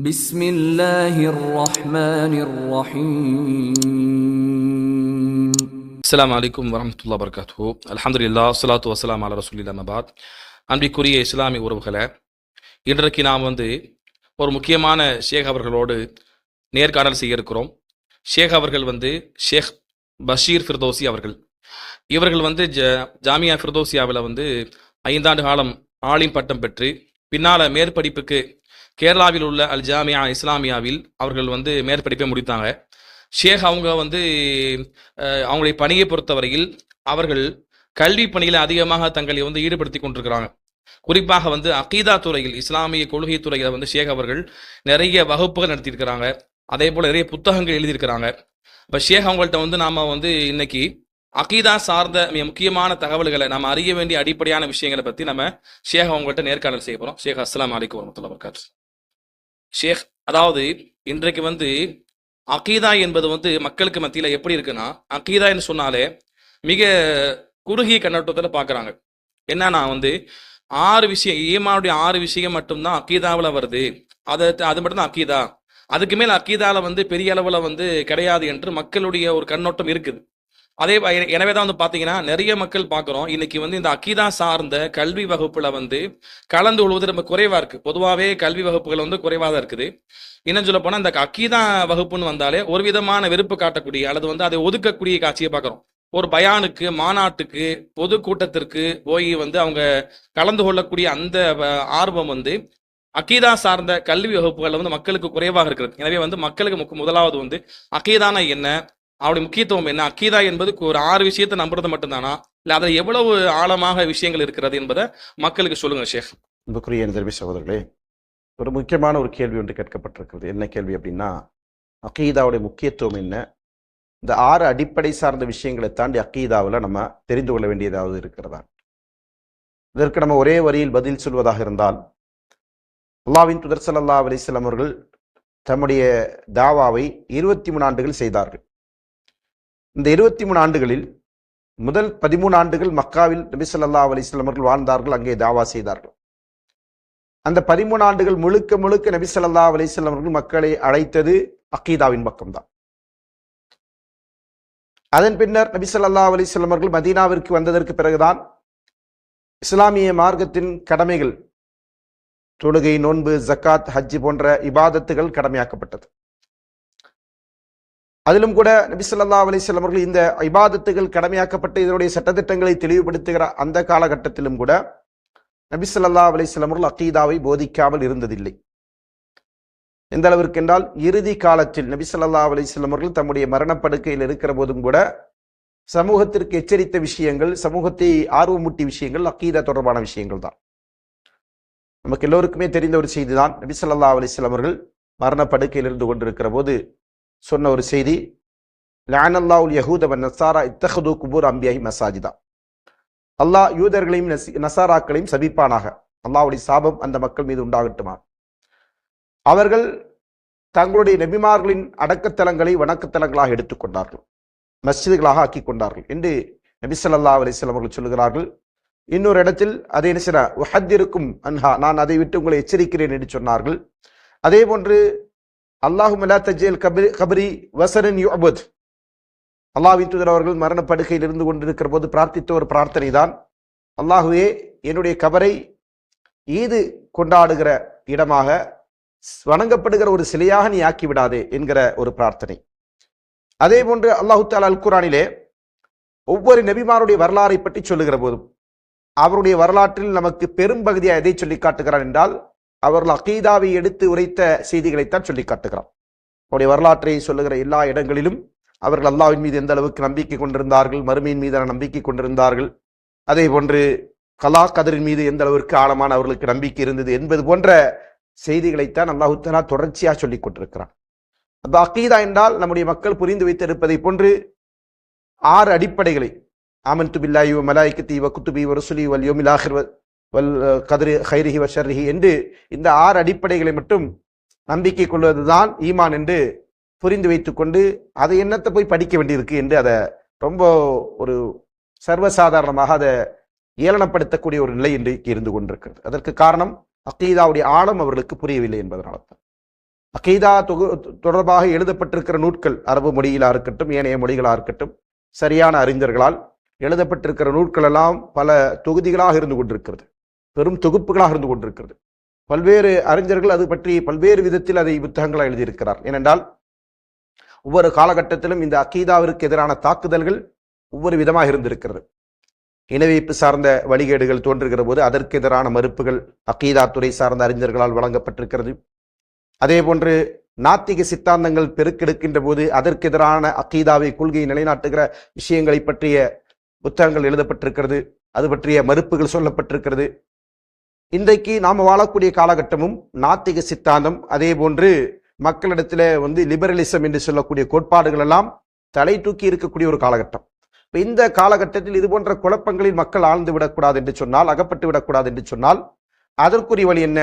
بسم الله الرحمن الرحيم அஸ்ஸலாமு அலைக்கும் வரமத்துல்லா வபரகாத்து அல்ஹம்துலில்லா ஸலாத்து வஸ்ஸலாம் அலா ரசூலில்லா மபாத் அன்பிற்குரிய இஸ்லாமிய உறவுகளை இன்றைக்கு நாம் வந்து ஒரு முக்கியமான ஷேக் அவர்களோடு நேர்காணல் செய்ய இருக்கிறோம் ஷேக் அவர்கள் வந்து ஷேக் பஷீர் ஃபிர்தோசி அவர்கள் இவர்கள் வந்து ஜ ஜாமியா ஃபிர்தோசியாவில் வந்து ஐந்தாண்டு காலம் ஆலிம் பட்டம் பெற்று பின்னால் மேற்படிப்புக்கு கேரளாவில் உள்ள அல் ஜாமியா இஸ்லாமியாவில் அவர்கள் வந்து மேற்படிப்பை முடித்தாங்க. ஷேக் அவங்க வந்து அவங்களுடைய பணியை பொறுத்தவரையில் அவர்கள் கல்வி பணியில் அதிகமாக தங்களை வந்து ஈடுபடுத்தி கொண்டிருக்கிறாங்க. குறிப்பாக வந்து அகீதா துறையில் இஸ்லாமிய கொள்கை துறையில் வந்து ஷேக் அவர்கள் நிறைய வகுப்புகள் நடத்தியிருக்கிறாங்க. அதே போல் நிறைய புத்தகங்கள் எழுதியிருக்கிறாங்க. இப்போ ஷேக் அவங்கள்ட்ட வந்து நாம் வந்து இன்னைக்கு அகீதா சார்ந்த மிக முக்கியமான தகவல்களை நம்ம அறிய வேண்டிய அடிப்படையான விஷயங்களை பற்றி நம்ம ஷேக் அவங்கள்ட்ட நேர்காணல் செய்ய போகிறோம் ஷேக் அஸ்லாம் அலைக்கும் வரமத்துல வர்காத்து ஷேக் அதாவது இன்றைக்கு வந்து அகீதா என்பது வந்து மக்களுக்கு மத்தியில் எப்படி இருக்குன்னா அகீதான்னு சொன்னாலே மிக குறுகிய கண்ணோட்டத்தில் பார்க்குறாங்க. என்னன்னா வந்து ஆறு விஷயம் ஈமானுடைய ஆறு விஷயம் மட்டும்தான் அக்கீதாவில் வருது. அதை அது மட்டும்தான் அக்கீதா அதுக்கு மேல் அக்கீதாவில் வந்து பெரிய அளவில் வந்து கிடையாது என்று மக்களுடைய ஒரு கண்ணோட்டம் இருக்குது. அதே எனவே தான் வந்து பார்த்தீங்கன்னா நிறைய மக்கள் பார்க்குறோம் இன்னைக்கு வந்து இந்த அக்கீதா சார்ந்த கல்வி வகுப்புல வந்து கலந்து கொள்வது ரொம்ப குறைவாக இருக்குது பொதுவாகவே கல்வி வகுப்புகள் வந்து குறைவாக தான் இருக்குது. இன்னும் சொல்ல போனால் இந்த அக்கீதா வகுப்புன்னு வந்தாலே ஒரு விதமான வெறுப்பு காட்டக்கூடிய அல்லது வந்து அதை ஒதுக்கக்கூடிய காட்சியை பார்க்குறோம் ஒரு பயானுக்கு மாநாட்டுக்கு பொது கூட்டத்திற்கு போய் வந்து அவங்க கலந்து கொள்ளக்கூடிய அந்த வ- ஆர்வம் வந்து அக்கீதா சார்ந்த கல்வி வகுப்புகள் வந்து மக்களுக்கு குறைவாக இருக்கிறது. எனவே வந்து மக்களுக்கு முதலாவது வந்து அக்கீதானா என்ன? அவருடைய முக்கியத்துவம் என்ன? அக்கீதா என்பது ஒரு ஆறு விஷயத்தை நம்புறது மட்டும்தானா? இல்லை அதில் எவ்வளவு ஆழமாக விஷயங்கள் இருக்கிறது என்பதை மக்களுக்கு சொல்லுங்க ஷேக். அன்புக்குரிய என் சகோதரர்களே ஒரு முக்கியமான ஒரு கேள்வி ஒன்று கேட்கப்பட்டிருக்கிறது. என்ன கேள்வி அப்படின்னா அக்கீதாவுடைய முக்கியத்துவம் என்ன? இந்த ஆறு அடிப்படை சார்ந்த விஷயங்களை தாண்டி அக்கீதாவில் நம்ம தெரிந்து கொள்ள வேண்டியதாவது இருக்கிறதா? இதற்கு நம்ம ஒரே வரியில் பதில் சொல்வதாக இருந்தால் அல்லாவின் துதர் ஸல்லல்லாஹு அலைஹி அவர்கள் தம்முடைய தாவாவை இருபத்தி மூணு ஆண்டுகள் செய்தார்கள். இந்த இருபத்தி மூணு ஆண்டுகளில் முதல் பதிமூணு ஆண்டுகள் மக்காவில் நபி ஸல்லல்லாஹு அலைஹி அவர்கள் வாழ்ந்தார்கள் அங்கே தாவா செய்தார்கள். அந்த பதிமூணு ஆண்டுகள் முழுக்க முழுக்க நபி ஸல்லல்லாஹு அலைஹி அவர்கள் மக்களை அழைத்தது அக்கீதாவின் பக்கம்தான். அதன் பின்னர் நபி ஸல்லல்லாஹு அலைஹி அவர்கள் மதீனாவிற்கு வந்ததற்கு பிறகுதான் இஸ்லாமிய மார்க்கத்தின் கடமைகள் தொழுகை நோன்பு ஜக்காத் ஹஜ்ஜி போன்ற இபாதத்துகள் கடமையாக்கப்பட்டது. அதிலும் கூட நபிசல்லா அலிஸ்லாம் அவர்கள் இந்த இபாதத்துகள் கடமையாக்கப்பட்ட இதனுடைய சட்டத்திட்டங்களை தெளிவுபடுத்துகிற அந்த காலகட்டத்திலும் கூட நபிசல்லா அலிஸ்லாம் அவர்கள் அக்கீதாவை போதிக்காமல் இருந்ததில்லை. எந்த அளவிற்கு என்றால் இறுதி காலத்தில் நபிசல்லா அலிஸ்லாம் அவர்கள் தம்முடைய மரணப்படுக்கையில் இருக்கிற போதும் கூட சமூகத்திற்கு எச்சரித்த விஷயங்கள் சமூகத்தை ஆர்வமூட்டி விஷயங்கள் அக்கீதா தொடர்பான விஷயங்கள் தான். நமக்கு எல்லோருக்குமே தெரிந்த ஒரு செய்தி தான் நபி ஸல்லல்லாஹு அவர்கள் மரணப்படுக்கையில் இருந்து கொண்டிருக்கிற போது சொன்ன ஒரு செய்தி லானல்லாவுல் யஹூத யகூதவன் நசாரா இத்தஹது குபூர் அம்பியாஹி மசாஜிதா. அல்லாஹ் யூதர்களையும் நசாராக்களையும் சபிப்பானாக. அல்லாவுடைய சாபம் அந்த மக்கள் மீது உண்டாகட்டுமா? அவர்கள் தங்களுடைய நபிமார்களின் அடக்கத்தலங்களை வணக்கத்தலங்களாக எடுத்துக்கொண்டார்கள் மஸ்ஜிதுகளாக ஆக்கி கொண்டார்கள் என்று நபிசல்லா அலிஸ்லாம் அவர்கள் சொல்லுகிறார்கள். இன்னொரு இடத்தில் அதை என்ன செய்ய உஹத்திருக்கும் அன்ஹா நான் அதை விட்டு உங்களை எச்சரிக்கிறேன் என்று சொன்னார்கள். அதே போன்று அல்லாஹும் லா கபரி கபரி வசரன் யுஅபத். அல்லாஹ்வின் தூதர் அவர்கள் மரணப்படுக்கையில் இருந்து கொண்டிருக்கிற போது பிரார்த்தித்த ஒரு பிரார்த்தனை தான் அல்லாஹுவே என்னுடைய கபரை ஈது கொண்டாடுகிற இடமாக வணங்கப்படுகிற ஒரு சிலையாக நீ ஆக்கி விடாதே என்கிற ஒரு பிரார்த்தனை. அதே போன்று அல்லாஹு தாலா அல் குரானிலே ஒவ்வொரு நபிமாருடைய வரலாறை பற்றி சொல்லுகிற போதும் அவருடைய வரலாற்றில் நமக்கு பெரும் பகுதியாக எதை சொல்லி காட்டுகிறான் என்றால் அவர்கள் அகீதாவை எடுத்து உரைத்த செய்திகளைத்தான் சொல்லி காட்டுகிறான் அவருடைய வரலாற்றை சொல்லுகிற எல்லா இடங்களிலும் அவர்கள் அல்லாவின் மீது எந்த அளவுக்கு நம்பிக்கை கொண்டிருந்தார்கள் மறுமையின் மீதான நம்பிக்கை கொண்டிருந்தார்கள் அதே போன்று கலா கதரின் மீது எந்த அளவிற்கு ஆழமான அவர்களுக்கு நம்பிக்கை இருந்தது என்பது போன்ற செய்திகளைத்தான் அல்லாஹுத்தனா தொடர்ச்சியாக சொல்லிக் கொண்டிருக்கிறான். அப்போ அக்கீதா என்றால் நம்முடைய மக்கள் புரிந்து வைத்திருப்பதை போன்று ஆறு அடிப்படைகளை ஆமன் துபில்லாயு மலாய்க்கு தீவ குத்துபி வ ருசுலி வல் யோமில் வல் கதிரி ஹைரிஹி வ என்று இந்த ஆறு அடிப்படைகளை மட்டும் நம்பிக்கை கொள்வதுதான் ஈமான் என்று புரிந்து வைத்துக்கொண்டு அதை என்னத்தை போய் படிக்க வேண்டியிருக்கு என்று அதை ரொம்ப ஒரு சர்வசாதாரணமாக அதை ஏளனப்படுத்தக்கூடிய ஒரு நிலை இன்றைக்கு இருந்து கொண்டிருக்கிறது. அதற்கு காரணம் அக்கீதாவுடைய ஆழம் அவர்களுக்கு புரியவில்லை என்பதனால தான் அகீதா தொகு தொடர்பாக எழுதப்பட்டிருக்கிற நூட்கள் அரபு மொழியிலாக இருக்கட்டும் ஏனைய மொழிகளாக இருக்கட்டும் சரியான அறிஞர்களால் எழுதப்பட்டிருக்கிற நூட்கள் எல்லாம் பல தொகுதிகளாக இருந்து கொண்டிருக்கிறது. பெரும் தொகுப்புகளாக இருந்து கொண்டிருக்கிறது. பல்வேறு அறிஞர்கள் அது பற்றி பல்வேறு விதத்தில் அதை புத்தகங்களாக எழுதியிருக்கிறார். ஏனென்றால் ஒவ்வொரு காலகட்டத்திலும் இந்த அக்கீதாவிற்கு எதிரான தாக்குதல்கள் ஒவ்வொரு விதமாக இருந்திருக்கிறது. இணைவைப்பு சார்ந்த வழிகேடுகள் தோன்றுகிற போது அதற்கு எதிரான மறுப்புகள் அக்கீதா துறை சார்ந்த அறிஞர்களால் வழங்கப்பட்டிருக்கிறது. அதே போன்று நாத்திக சித்தாந்தங்கள் பெருக்கெடுக்கின்ற போது அதற்கு எதிரான அக்கீதாவை கொள்கையை நிலைநாட்டுகிற விஷயங்களை பற்றிய புத்தகங்கள் எழுதப்பட்டிருக்கிறது. அது பற்றிய மறுப்புகள் சொல்லப்பட்டிருக்கிறது. இன்றைக்கு நாம் வாழக்கூடிய காலகட்டமும் நாத்திக சித்தாந்தம் அதே போன்று மக்களிடத்தில் வந்து லிபரலிசம் என்று சொல்லக்கூடிய கோட்பாடுகள் எல்லாம் தலை தூக்கி இருக்கக்கூடிய ஒரு காலகட்டம். இப்போ இந்த காலகட்டத்தில் இது போன்ற குழப்பங்களில் மக்கள் ஆழ்ந்து விடக்கூடாது என்று சொன்னால் அகப்பட்டு விடக்கூடாது என்று சொன்னால் அதற்குரிய வழி என்ன?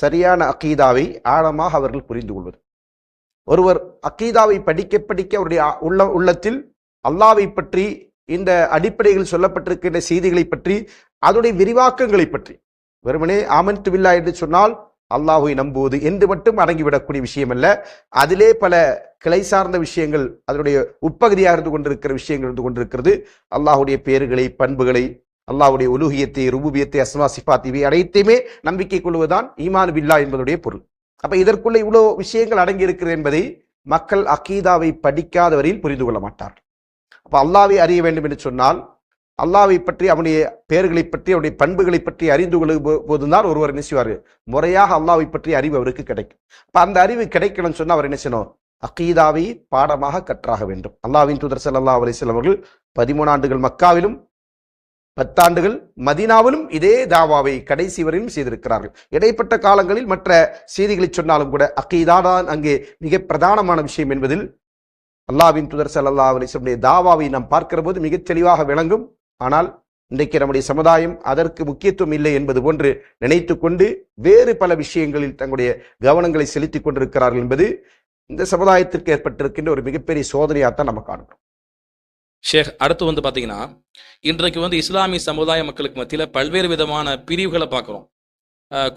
சரியான அக்கீதாவை ஆழமாக அவர்கள் புரிந்து கொள்வது. ஒருவர் அக்கீதாவை படிக்க படிக்க அவருடைய உள்ள உள்ளத்தில் அல்லாவை பற்றி இந்த அடிப்படையில் சொல்லப்பட்டிருக்கின்ற செய்திகளை பற்றி அதனுடைய விரிவாக்கங்களை பற்றி வெறுமனே ஆமன்து வில்லா என்று சொன்னால் அல்லாஹுவை நம்புவது என்று மட்டும் அடங்கிவிடக்கூடிய விஷயம் அல்ல அதிலே பல கிளை சார்ந்த விஷயங்கள் அதனுடைய உட்பகுதியாக இருந்து கொண்டிருக்கிற விஷயங்கள் இருந்து கொண்டிருக்கிறது. அல்லாஹுடைய பேறுகளை பண்புகளை அல்லாஹுடைய உலுகியத்தை ருபுபியத்தை அஸ்மா சிஃபாத் இவை அனைத்தையுமே நம்பிக்கை கொள்வதுதான் ஈமான் பில்லா என்பதுடைய பொருள். அப்ப இதற்குள்ள இவ்வளவு விஷயங்கள் அடங்கி இருக்கிறது என்பதை மக்கள் அகீதாவை படிக்காதவரையில் புரிந்து கொள்ள மாட்டார்கள். அப்ப அல்லாவை அறிய வேண்டும் என்று சொன்னால் அல்லாவை பற்றி அவனுடைய பெயர்களை பற்றி அவனுடைய பண்புகளை பற்றி அறிந்து கொள்ளும் போ- போதுதான் ஒருவர் என்ன செய்வார்? முறையாக அல்லாவை பற்றி அறிவு அவருக்கு கிடைக்கும். இப்போ அந்த அறிவு கிடைக்கணும்னு சொன்னால் அவர் என்ன செய்யணும்? அக்கீதாவை பாடமாக கற்றாக வேண்டும். அல்லாவின் தூதர் சல்லா அலிஸ்லாம் அவர்கள் பதிமூணு ஆண்டுகள் மக்காவிலும் பத்தாண்டுகள் மதீனாவிலும் இதே தாவாவை கடைசி வரையிலும் செய்திருக்கிறார்கள். இடைப்பட்ட காலங்களில் மற்ற செய்திகளை சொன்னாலும் கூட அக்கீதா தான் அங்கே மிக பிரதானமான விஷயம் என்பதில் அல்லாவின் துதர் சல்லா அலிஸ்லமுடைய தாவாவை நாம் பார்க்கிற போது மிகத் தெளிவாக விளங்கும். ஆனால் இன்றைக்கு நம்முடைய சமுதாயம் அதற்கு முக்கியத்துவம் இல்லை என்பது போன்று நினைத்து கொண்டு வேறு பல விஷயங்களில் தங்களுடைய கவனங்களை செலுத்திக் கொண்டிருக்கிறார்கள் என்பது இந்த சமுதாயத்திற்கு ஏற்பட்டிருக்கின்ற ஒரு மிகப்பெரிய சோதனையாக தான் நம்ம காண்கிறோம். ஷேக் அடுத்து வந்து பார்த்தீங்கன்னா இன்றைக்கு வந்து இஸ்லாமிய சமுதாய மக்களுக்கு மத்தியில் பல்வேறு விதமான பிரிவுகளை பார்க்குறோம்.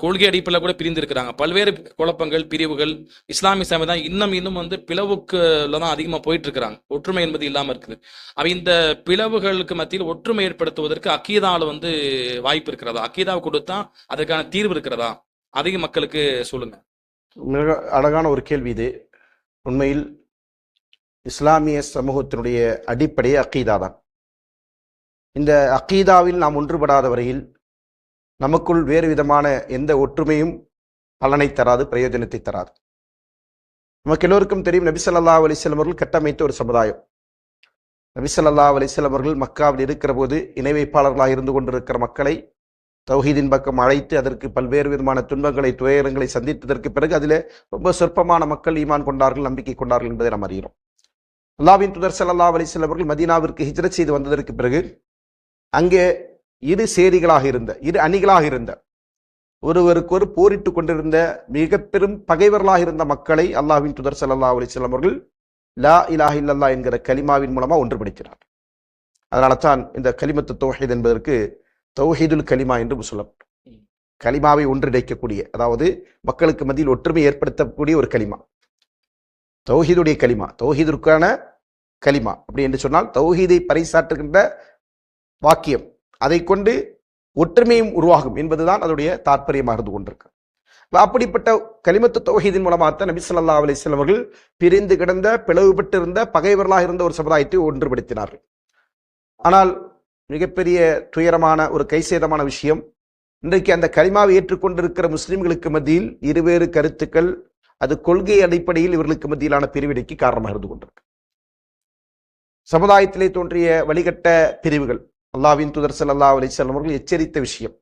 கொள்கை அடிப்படையில் கூட பிரிந்து இருக்கிறாங்க பல்வேறு குழப்பங்கள் பிரிவுகள் இஸ்லாமிய சமுதாயம் இன்னும் இன்னும் வந்து பிளவுக்குள்ள தான் அதிகமாக போயிட்டு இருக்கிறாங்க ஒற்றுமை என்பது இல்லாமல் இருக்குது. அவ இந்த பிளவுகளுக்கு மத்தியில் ஒற்றுமை ஏற்படுத்துவதற்கு அக்கீதாவில் வந்து வாய்ப்பு இருக்கிறதா? அக்கீதாவை கொடுத்தா அதற்கான தீர்வு இருக்கிறதா? அதிக மக்களுக்கு சொல்லுங்க. மிக அழகான ஒரு கேள்வி இது. உண்மையில் இஸ்லாமிய சமூகத்தினுடைய அடிப்படையே அக்கீதா தான். இந்த அக்கீதாவில் நாம் ஒன்றுபடாத வரையில் நமக்குள் வேறு விதமான எந்த ஒற்றுமையும் பலனை தராது பிரயோஜனத்தை தராது. நமக்கு எல்லோருக்கும் தெரியும் நபிசல்லா ஸல்லல்லாஹு அவர்கள் கட்டமைத்த ஒரு சமுதாயம். நபிசல்லா ஸல்லல்லாஹு அவர்கள் மக்காவில் இருக்கிற போது இணை வைப்பாளர்களாக இருந்து கொண்டிருக்கிற மக்களை தௌஹீதின் பக்கம் அழைத்து அதற்கு பல்வேறு விதமான துன்பங்களை துயரங்களை சந்தித்ததற்கு பிறகு அதில் ரொம்ப சொற்பமான மக்கள் ஈமான் கொண்டார்கள் நம்பிக்கை கொண்டார்கள் என்பதை நாம் அறிகிறோம். அல்லாவின் துதர் சல்லா அலைஹி அவர்கள் மதீனாவிற்கு ஹிஜ்ரத் செய்து வந்ததற்கு பிறகு அங்கே இரு சேரிகளாக இருந்த இரு அணிகளாக இருந்த. ஒருவருக்கொரு போரிட்டு கொண்டிருந்த மிக பெரும் பகைவர்களாக இருந்த மக்களை அல்லாஹின் துதர் சல்லா அலிஸ்லாம் அவர்கள் லா இலாஹ் இல்லல்லா என்கிற கலிமாவின் மூலமாக ஒன்றுபடுத்தினார் அதனால தான் இந்த கலிமத்து தௌஹீத் என்பதற்கு தௌஹீதுல் கலிமா என்று சொல்லப்படும். கலிமாவை ஒன்றிணைக்கக்கூடிய அதாவது மக்களுக்கு மத்தியில் ஒற்றுமை ஏற்படுத்தக்கூடிய ஒரு கலிமா. தௌஹீதுடைய கலிமா தௌஹீதுக்கான கலிமா. அப்படி என்று சொன்னால் தௌஹீதை பறைசாற்றுகின்ற வாக்கியம். அதை கொண்டு ஒற்றுமையும் உருவாகும் என்பதுதான் அதனுடைய தாற்பயமாக இருந்து கொண்டிருக்கு. அப்படிப்பட்ட கலிமத்து தௌஹீதின் மூலமாகத்தான் நபி சொல்லா அலைஹி அவர்கள் பிரிந்து கிடந்த பிளவுபட்டிருந்த பகைவர்களாக இருந்த ஒரு சமுதாயத்தை ஒன்றுபடுத்தினார்கள். ஆனால் மிகப்பெரிய துயரமான ஒரு கைசேதமான விஷயம் இன்றைக்கு அந்த கலிமாவை ஏற்றுக்கொண்டிருக்கிற முஸ்லிம்களுக்கு மத்தியில் இருவேறு கருத்துக்கள் அது கொள்கை அடிப்படையில் இவர்களுக்கு மத்தியிலான பிரிவினைக்கு காரணமாக இருந்து கொண்டிருக்கு. சமுதாயத்திலே தோன்றிய வழிகட்ட பிரிவுகள் அல்லாவின் தூதர் ஸல்லல்லாஹு அலைஹி அவர்கள் எச்சரித்த விஷயம்.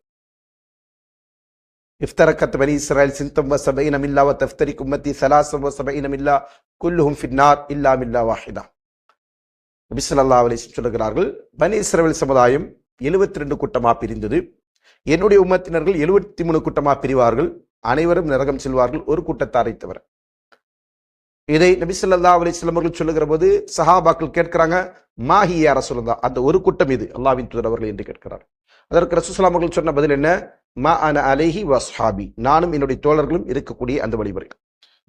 இஃப்தரக்கத் பனி இஸ்ராயல் சிந்தம் வ இல்லா மில்லா வ தஃப்தரிக் உம்மத்தி சலாசம் வ இல்லா குல்லுஹும் ஃபின்னார் இல்லா வாஹிதா. நபி சொல்லா அலைஹி சொல்லுகிறார்கள் பனி இஸ்ரேல் சமுதாயம் 72 ரெண்டு கூட்டமாக பிரிந்தது. என்னுடைய உம்மத்தினர்கள் 73 மூணு கூட்டமாக பிரிவார்கள். அனைவரும் நரகம் செல்வார்கள். ஒரு கூட்டத்தாரை தவிர. இதை நபி சொல்லா அலைஹி அவர்கள் சொல்லுகிற போது சஹாபாக்கள் கேட்கிறாங்க மாஹிய யார தான் அந்த ஒரு கூட்டம் இது. அல்லாவின் தூதர் அவர்கள் என்று கேட்கிறார். அதற்கு ரசூசலாம் அவர்கள் சொன்ன பதில் என்ன? மா அன அலைஹி வஸ்ஹாபி நானும் என்னுடைய தோழர்களும் இருக்கக்கூடிய அந்த வழிமுறை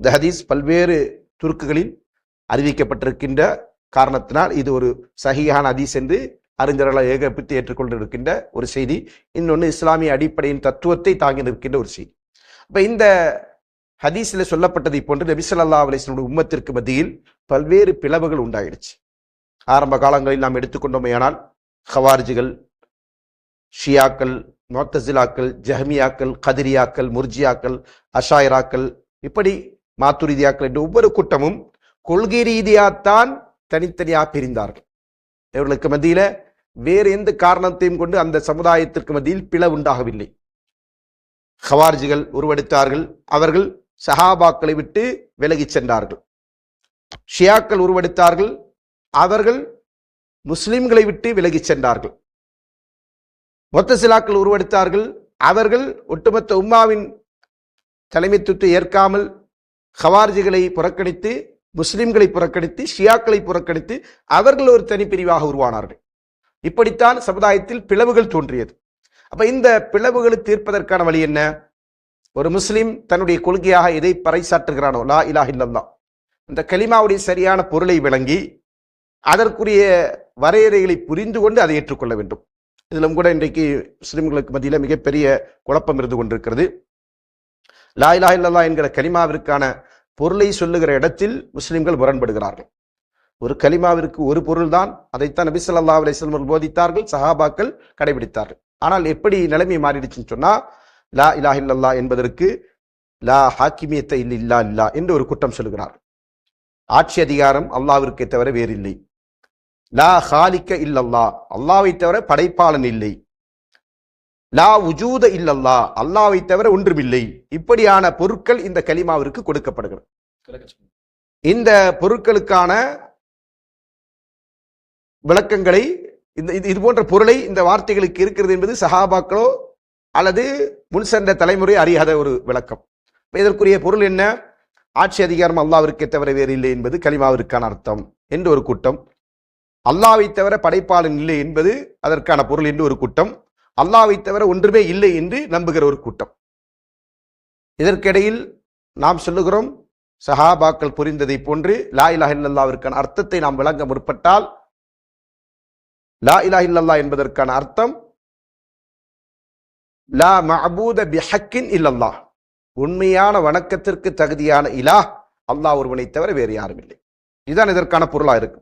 இந்த ஹதீஸ் பல்வேறு துருக்குகளில் அறிவிக்கப்பட்டிருக்கின்ற காரணத்தினால் இது ஒரு சஹியான ஹதீஸ் என்று அறிஞர்களை ஏகப்பித்து ஏற்றுக்கொண்டிருக்கின்ற ஒரு செய்தி. இன்னொன்று இஸ்லாமிய அடிப்படையின் தத்துவத்தை தாங்கி நிற்கின்ற ஒரு செய்தி. இப்போ இந்த ஹதீஸில் சொல்லப்பட்டதை போன்று நபிசல்லா அலிஸ்லனுடைய உம்மத்திற்கு மத்தியில் பல்வேறு பிளவுகள் உண்டாயிடுச்சு ஆரம்ப காலங்களில் நாம் எடுத்துக்கொண்டோமேயானால் ஹவார்ஜிகள் ஷியாக்கள் மொத்தசிலாக்கள் ஜஹமியாக்கள் கதிரியாக்கள் முர்ஜியாக்கள் அஷாயராக்கள் இப்படி மாத்துரீதியாக்கள் என்று ஒவ்வொரு கூட்டமும் கொள்கை ரீதியாகத்தான் தனித்தனியாக பிரிந்தார்கள். இவர்களுக்கு மத்தியில வேறு எந்த காரணத்தையும் கொண்டு அந்த சமுதாயத்திற்கு மத்தியில் பிள உண்டாகவில்லை. ஹவார்ஜிகள் உருவெடுத்தார்கள். அவர்கள் சஹாபாக்களை விட்டு விலகிச் சென்றார்கள். ஷியாக்கள் உருவெடுத்தார்கள். அவர்கள் முஸ்லிம்களை விட்டு விலகிச் சென்றார்கள். மொத்தசிலாக்கள் உருவெடுத்தார்கள். அவர்கள் ஒட்டுமொத்த உம்மாவின் தலைமைத்துவத்தை ஏற்காமல் ஹவார்ஜிகளை புறக்கணித்து முஸ்லிம்களை புறக்கணித்து ஷியாக்களை புறக்கணித்து அவர்கள் ஒரு தனிப்பிரிவாக உருவானார்கள். இப்படித்தான் சமுதாயத்தில் பிளவுகள் தோன்றியது. அப்ப இந்த பிளவுகளை தீர்ப்பதற்கான வழி என்ன? ஒரு முஸ்லிம் தன்னுடைய கொள்கையாக எதை பறைசாற்றுகிறானோ லா இலாஹ இல்லல்லா இந்த கலிமாவுடைய சரியான பொருளை விளங்கி அதற்குரிய வரையறைகளை புரிந்து கொண்டு அதை ஏற்றுக்கொள்ள வேண்டும். இதிலும் கூட இன்றைக்கு முஸ்லிம்களுக்கு மத்தியில் மிகப்பெரிய குழப்பம் இருந்து கொண்டிருக்கிறது. லா இலாஹ இல்லல்லா என்கிற கலிமாவிற்கான பொருளை சொல்லுகிற இடத்தில் முஸ்லிம்கள் முரண்படுகிறார்கள். ஒரு கலிமாவிற்கு ஒரு பொருள்தான் அதைத்தான் நபி சொல்லா அலிஸ்லம் போதித்தார்கள் சஹாபாக்கள் கடைபிடித்தார்கள். ஆனால் எப்படி நிலைமை மாறிடுச்சுன்னு சொன்னா லா இலாஹ இல்லல்லா என்பதற்கு லா ஹாக்கிமியத்தை இல்லா இல்லா என்று ஒரு குற்றம் சொல்லுகிறார் ஆட்சி அதிகாரம் அல்லாவிற்கே தவிர வேறில்லை. லா ஹாலிக்க இல்லல்லா. அல்லாவை தவிர படைப்பாளன் இல்லை. லா உஜூத இல்லல்லா. அல்லாவை தவிர ஒன்றுமில்லை. இப்படியான பொருட்கள் இந்த கலிமாவிற்கு கொடுக்கப்படுகிறது. இந்த பொருட்களுக்கான விளக்கங்களை இந்த இது இது போன்ற பொருளை இந்த வார்த்தைகளுக்கு இருக்கிறது என்பது சஹாபாக்களோ அல்லது முன் சென்ற தலைமுறை அறியாத ஒரு விளக்கம். இதற்குரிய பொருள் என்ன? ஆட்சி அதிகாரம் அல்லாவிற்கே தவிர வேறு இல்லை என்பது கலிமாவிற்கான அர்த்தம். என்று ஒரு கூட்டம். அல்லாவை தவிர படைப்பாளன் இல்லை என்பது அதற்கான பொருள் என்று ஒரு கூட்டம் அல்லாவை தவிர ஒன்றுமே இல்லை என்று நம்புகிற ஒரு கூட்டம் இதற்கிடையில் நாம் சொல்லுகிறோம் சஹாபாக்கள் புரிந்ததை போன்று லா இலாஹ இல்லல்லாவிற்கான அர்த்தத்தை நாம் விளங்க முற்பட்டால் லா இலா இல்லல்லா என்பதற்கான அர்த்தம் லா மஹபூத பிஹக்கின் இல்லல்லா. உண்மையான வணக்கத்திற்கு தகுதியான இலா அல்லாஹ் ஒருவனை தவிர வேறு யாரும் இல்லை. இதுதான் இதற்கான பொருளா இருக்கு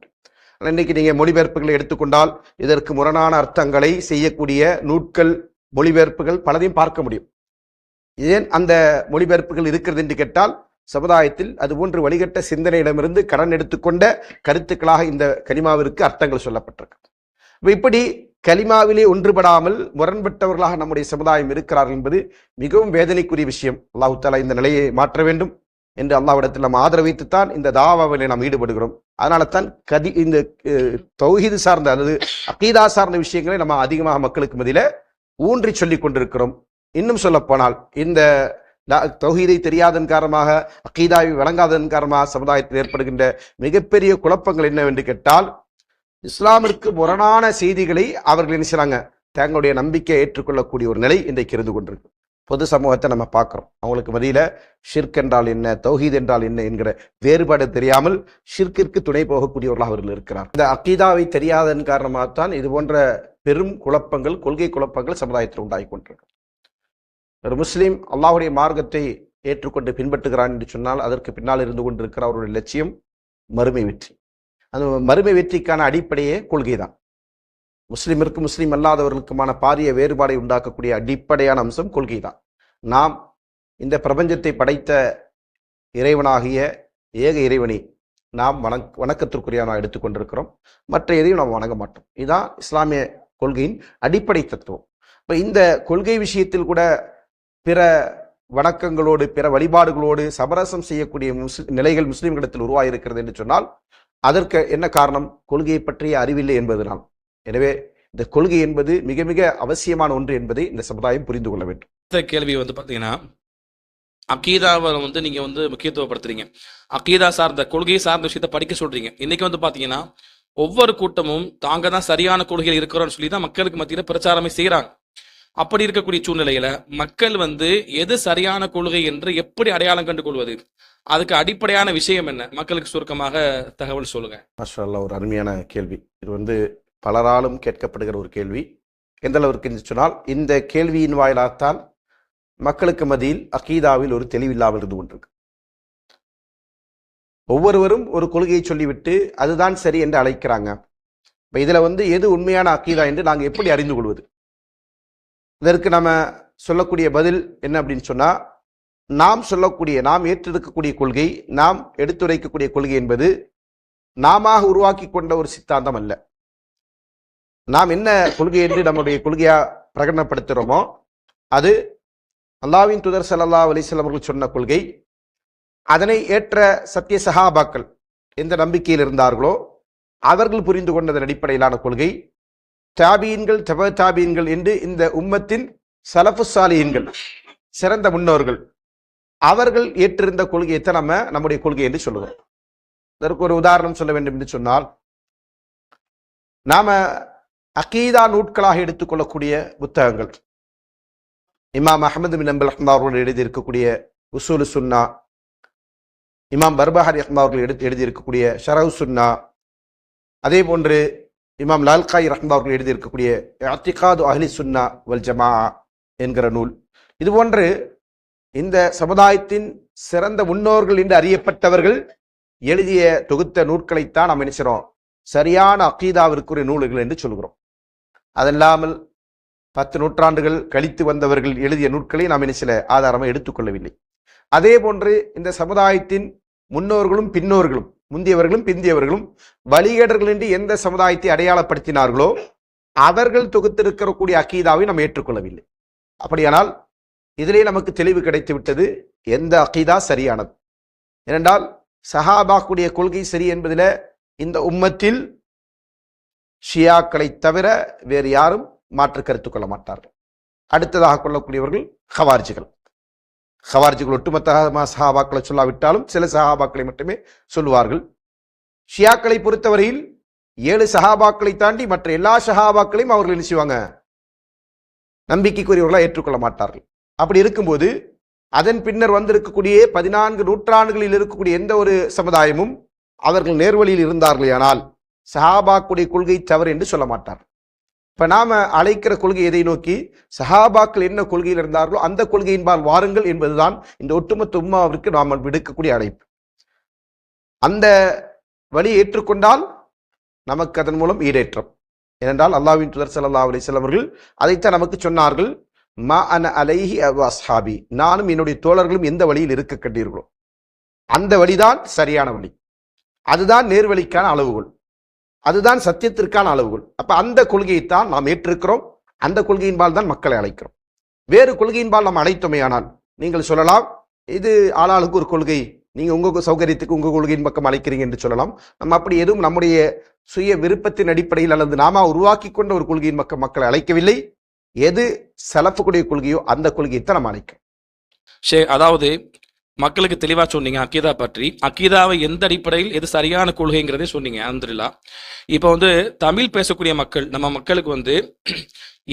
இன்னைக்கு நீங்கள் மொழிபெயர்ப்புகளை எடுத்துக்கொண்டால் இதற்கு முரணான அர்த்தங்களை செய்யக்கூடிய நூட்கள் மொழிபெயர்ப்புகள் பலதையும் பார்க்க முடியும். ஏன் அந்த மொழிபெயர்ப்புகள் இருக்கிறது என்று கேட்டால் சமுதாயத்தில் அதுபோன்று வழிகட்ட சிந்தனையிடமிருந்து கடன் எடுத்துக்கொண்ட கருத்துக்களாக இந்த கலிமாவிற்கு அர்த்தங்கள் சொல்லப்பட்டிருக்கு இப்படி கலிமாவிலே ஒன்றுபடாமல் முரண்பட்டவர்களாக நம்முடைய சமுதாயம் இருக்கிறார்கள் என்பது மிகவும் வேதனைக்குரிய விஷயம். அல்லாஹு தாலா இந்த நிலையை மாற்ற வேண்டும். என்று அல்லாவிடத்தில் நாம் ஆதரவைத்துத்தான் இந்த தாவாவிலே நாம் ஈடுபடுகிறோம். அதனால தான் கதி இந்த அஹ், சார்ந்த அல்லது அகீதா சார்ந்த விஷயங்களை நம்ம அதிகமாக மக்களுக்கு மதியில ஊன்றி சொல்லி கொண்டிருக்கிறோம். இன்னும் சொல்லப்போனால் இந்த லா- தெரியாதன் காரணமாக அகீதாவை வழங்காததன் காரணமாக சமுதாயத்தில் ஏற்படுகின்ற மிகப்பெரிய குழப்பங்கள் என்னவென்று கேட்டால் இஸ்லாமிற்கு முரணான செய்திகளை அவர்கள் என்ன செய்றாங்க? தங்களுடைய நம்பிக்கையை ஏற்றுக்கொள்ளக்கூடிய ஒரு நிலை இன்றைக்கு இருந்து கொண்டிருக்கு. பொது சமூகத்தை நம்ம பார்க்குறோம். அவங்களுக்கு மதியில் ஷிர்க் என்றால் என்ன தௌஹீத் என்றால் என்ன என்கிற வேறுபாடு தெரியாமல் ஷிர்கிற்கு துணை போகக்கூடியவர்களாக அவர்கள் இருக்கிறார். இந்த அக்கீதாவை தெரியாதன் காரணமாகத்தான் இது போன்ற பெரும் குழப்பங்கள் கொள்கை குழப்பங்கள் சமுதாயத்தில் உண்டாகி கொண்டிருக்கு. ஒரு முஸ்லீம் அல்லாஹுடைய மார்க்கத்தை ஏற்றுக்கொண்டு பின்பற்றுகிறான் என்று சொன்னால் அதற்கு பின்னால் இருந்து கொண்டிருக்கிற அவருடைய லட்சியம் மறுமை வெற்றி. அந்த மறுமை வெற்றிக்கான அடிப்படையே கொள்கை தான் முஸ்லிமிற்கு முஸ்லீம் அல்லாதவர்களுக்குமான பாரிய வேறுபாடை உண்டாக்கக்கூடிய அடிப்படையான அம்சம் கொள்கை தான் நாம் இந்த பிரபஞ்சத்தை படைத்த இறைவனாகிய ஏக இறைவனை நாம் வணக் வணக்கத்திற்குரியவனாக எடுத்துக்கொண்டிருக்கிறோம் மற்ற எதையும் நாம் வணங்க மாட்டோம். இதுதான் இஸ்லாமிய கொள்கையின் அடிப்படை தத்துவம். இப்போ இந்த கொள்கை விஷயத்தில் கூட பிற வணக்கங்களோடு பிற வழிபாடுகளோடு சமரசம் செய்யக்கூடிய முஸ்லி நிலைகள் முஸ்லீம்களிடத்தில் உருவாகியிருக்கிறது என்று சொன்னால் அதற்கு என்ன காரணம்? கொள்கையை பற்றிய அறிவில்லை என்பதுதான். எனவே இந்த கொள்கை என்பது மிக மிக அவசியமான ஒன்று என்பதை இந்த சமுதாயம் புரிந்து கொள்ள வேண்டும். அடுத்த கேள்வி வந்து பார்த்தீங்கன்னா அக்கீதாவை வந்து நீங்க வந்து முக்கியத்துவப்படுத்துறீங்க. அக்கீதா சார்ந்த கொள்கை சார்ந்த விஷயத்த படிக்க சொல்றீங்க. இன்னைக்கு வந்து பாத்தீங்கன்னா ஒவ்வொரு கூட்டமும் தாங்க தான் சரியான கொள்கையில் இருக்கிறோம்னு சொல்லி தான் மக்களுக்கு மத்தியில பிரச்சாரமே செய்றாங்க. அப்படி இருக்கக்கூடிய சூழ்நிலையில மக்கள் வந்து எது சரியான கொள்கை என்று எப்படி அடையாளம் கண்டு கொள்வது அதுக்கு அடிப்படையான விஷயம் என்ன? மக்களுக்கு சுருக்கமாக தகவல் சொல்லுங்க. மாஷா ஒரு அருமையான கேள்வி. இது வந்து பலராலும் கேட்கப்படுகிற ஒரு கேள்வி. எந்த அளவிற்கு என்று சொன்னால் இந்த கேள்வியின் வாயிலாகத்தான் மக்களுக்கு மத்தியில் அகீதாவில் ஒரு தெளிவில்லாமல் இருந்து கொண்டிருக்கு. ஒவ்வொருவரும் ஒரு கொள்கையை சொல்லிவிட்டு அதுதான் சரி என்று அழைக்கிறாங்க. இப்போ இதில் வந்து எது உண்மையான அக்கீதா என்று நாங்கள் எப்படி அறிந்து கொள்வது? இதற்கு நம்ம சொல்லக்கூடிய பதில் என்ன அப்படின்னு சொன்னால் நாம் சொல்லக்கூடிய நாம் ஏற்றெடுக்கக்கூடிய கொள்கை நாம் எடுத்துரைக்கக்கூடிய கொள்கை என்பது நாம உருவாக்கி கொண்ட ஒரு சித்தாந்தம் அல்ல. நாம் என்ன கொள்கை என்று நம்முடைய கொள்கையா பிரகடனப்படுத்துகிறோமோ அது அல்லாவின் துதர் சல்லா அலைஹி அவர்கள் சொன்ன கொள்கை. அதனை ஏற்ற சத்திய சஹாபாக்கள் எந்த நம்பிக்கையில் இருந்தார்களோ அவர்கள் புரிந்து கொண்டதன் அடிப்படையிலான கொள்கை. தாபியன்கள் தப தாபியன்கள் என்று இந்த உம்மத்தின் சலஃபு சாலியன்கள் சிறந்த முன்னோர்கள் அவர்கள் ஏற்றிருந்த கொள்கையைத்தான் நம்ம நம்முடைய கொள்கை என்று சொல்லுவோம். இதற்கு ஒரு உதாரணம் சொல்ல வேண்டும் என்று சொன்னால் நாம அகீதா நூட்களாக எடுத்துக்கொள்ளக்கூடிய புத்தகங்கள். இமாம் அஹமது பின் அம்பல் அஹ்மா அவர்கள் எழுதியிருக்கக்கூடிய உசூலு சுன்னா இமாம் பர்பஹரி அஹ்மா அவர்கள் எடுத்து எழுதியிருக்கக்கூடிய ஷரவு சுன்னா அதே போன்று இமாம் லால்காய் ரஹ்மா அவர்கள் எழுதியிருக்கக்கூடிய அத்திகாது அஹ்லி சுன்னா வல் ஜமா என்கிற நூல். இது போன்று இந்த சமுதாயத்தின் சிறந்த முன்னோர்கள் என்று அறியப்பட்டவர்கள் எழுதிய தொகுத்த நூல்களைத்தான் நாம் நினைக்கிறோம் சரியான அக்கீதாவிற்குரிய நூல்கள் என்று சொல்கிறோம். அதல்லாமல் பத்து நூற்றாண்டுகள் கழித்து வந்தவர்கள் எழுதிய நூல்களை நாம் என்ன சில ஆதாரமாக எடுத்துக்கொள்ளவில்லை. அதே போன்று இந்த சமுதாயத்தின் முன்னோர்களும் பின்னோர்களும் முந்தியவர்களும் பிந்தியவர்களும் வழிகேடர்கள் என்று எந்த சமுதாயத்தை அடையாளப்படுத்தினார்களோ அவர்கள் தொகுத்திருக்கக்கூடிய அக்கீதாவை நாம் ஏற்றுக்கொள்ளவில்லை. அப்படியானால் இதிலே நமக்கு தெளிவு கிடைத்து விட்டது எந்த அக்கீதா சரியானது? ஏனென்றால் சஹாபாக்குடைய கொள்கை சரி என்பதில் இந்த உம்மத்தில் ஷியாக்களை தவிர வேறு யாரும் மாற்று கருத்து கொள்ள மாட்டார்கள். அடுத்ததாக கொள்ளக்கூடியவர்கள் ஹவார்ஜிகள். ஹவார்ஜிகள் ஒட்டுமொத்த சஹாபாக்களை சொல்லாவிட்டாலும் சில சஹாபாக்களை மட்டுமே சொல்லுவார்கள். ஷியாக்களை பொறுத்தவரையில் ஏழு சஹாபாக்களை தாண்டி மற்ற எல்லா சஹாபாக்களையும் அவர்கள் என்ன செய்வாங்க? நம்பிக்கைக்குரியவர்களாக ஏற்றுக்கொள்ள மாட்டார்கள். அப்படி இருக்கும்போது அதன் பின்னர் வந்திருக்கக்கூடிய பதினான்கு நூற்றாண்டுகளில் இருக்கக்கூடிய எந்த ஒரு சமுதாயமும் அவர்கள் நேர்வழியில் இருந்தார்கள் ஆனால் சஹாபாக்குடைய கொள்கை தவறு என்று சொல்ல மாட்டார். இப்ப நாம அழைக்கிற கொள்கை எதை நோக்கி? சஹாபாக்கள் என்ன கொள்கையில் இருந்தார்களோ அந்த கொள்கையின்பால் வாருங்கள் என்பதுதான் இந்த ஒட்டுமொத்த உம்மாவிற்கு நாம் விடுக்கக்கூடிய அழைப்பு. அந்த வழியை ஏற்றுக்கொண்டால் நமக்கு அதன் மூலம் ஈடேற்றம். ஏனென்றால் அல்லாவின் துதர் சல்லா அலிஸ்லாம் அவர்கள் அதைத்தான் நமக்கு சொன்னார்கள். மா அன அலைஹி அஸ்ஹாபி. நானும் என்னுடைய தோழர்களும் எந்த வழியில் இருக்க கண்டீர்களோ? அந்த வழிதான் சரியான வழி. அதுதான் நேர்வழிக்கான அளவுகோல். அதுதான் சத்தியத்திற்கான அளவுகள் அப்ப அந்த கொள்கையைத்தான் நாம் ஏற்றிருக்கிறோம். அந்த கொள்கையின்பால் தான் மக்களை அழைக்கிறோம். வேறு கொள்கையின்பால் நாம் அழைத்தோமேயானால் நீங்கள் சொல்லலாம் இது ஆளாளுக்கு ஒரு கொள்கை நீங்கள் உங்கள் சௌகரியத்துக்கு உங்கள் கொள்கையின் பக்கம் அழைக்கிறீங்க என்று சொல்லலாம். நம்ம அப்படி எதுவும் நம்முடைய சுய விருப்பத்தின் அடிப்படையில் அல்லது நாம உருவாக்கி கொண்ட ஒரு கொள்கையின் பக்கம் மக்களை அழைக்கவில்லை. எது செலப்புக்குடைய கொள்கையோ அந்த கொள்கையை தான் நம்ம அழைக்கிறோம். சரி அதாவது மக்களுக்கு தெளிவா சொன்னீங்க அக்கீதா பற்றி. அக்கீதாவை எந்த அடிப்படையில் எது சரியான கொள்கைங்கிறதே சொன்னீங்க அந்திரிலா இப்போ வந்து தமிழ் பேசக்கூடிய மக்கள் நம்ம மக்களுக்கு வந்து